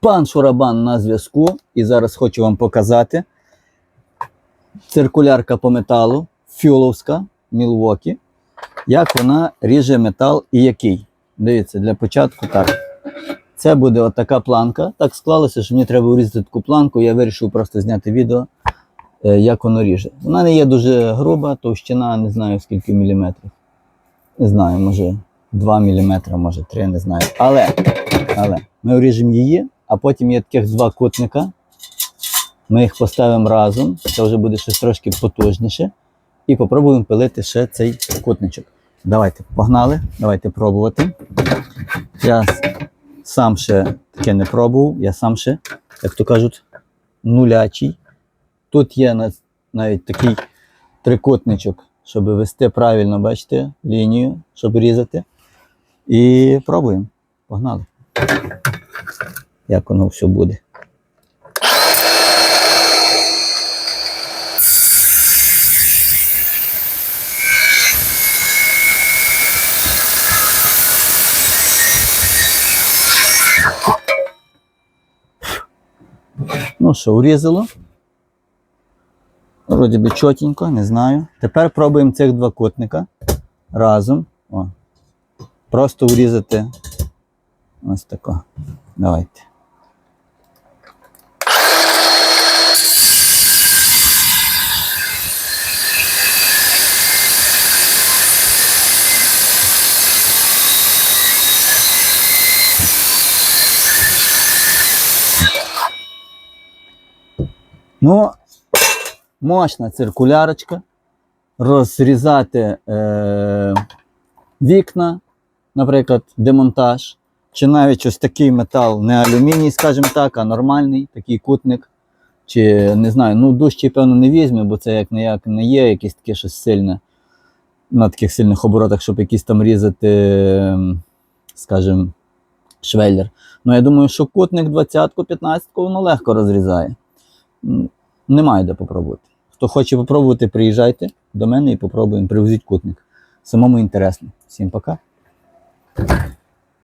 Пан Шурабан на зв'язку. І зараз хочу вам показати. Циркулярка по металу, фюловська, Мілвокі. Як вона ріже метал і який. Дивіться, для початку так. Це буде отака планка. Так склалося, що мені треба урізати таку планку. Я вирішив просто зняти відео, е, як воно ріже. Вона не є дуже груба, товщина, не знаю скільки міліметрів. Не знаю, може 2 мм, може 3, не знаю. Але, але ми вріжемо її, а потім є таких два кутника. Ми їх поставимо разом. Це вже буде щось трошки потужніше. І попробуємо пилити ще цей кутничок. Давайте, погнали, давайте пробувати. Я сам ще таке не пробував, я сам ще, як то кажуть, нулячий. Тут є навіть такий трикутничок, щоб вести правильно, бачите, лінію, щоб різати. І пробуємо. Погнали. Як воно все буде. Ну що, урізало. Вроді би чотенько, не знаю. Тепер пробуємо цих два кутника разом. О. Просто урізати ось тако. Давайте. Ну, мощна циркулярочка. Розрізати е, вікна, наприклад, демонтаж. Чи навіть ось такий метал, не алюміній, скажімо так, а нормальний, такий кутник. Чи не знаю, ну дужчий, певно, не візьме, бо це як не як не є якесь таке щось сильне на таких сильних оборотах, щоб якісь там різати, ем, скажімо, швеллер. Ну, я думаю, що кутник 20-ку, 15-ку воно легко розрізає. Немає де попробувати. Хто хоче попробувати, приїжджайте до мене і попробуємо. Привезіть кутник. Самому інтересно. Всім пока.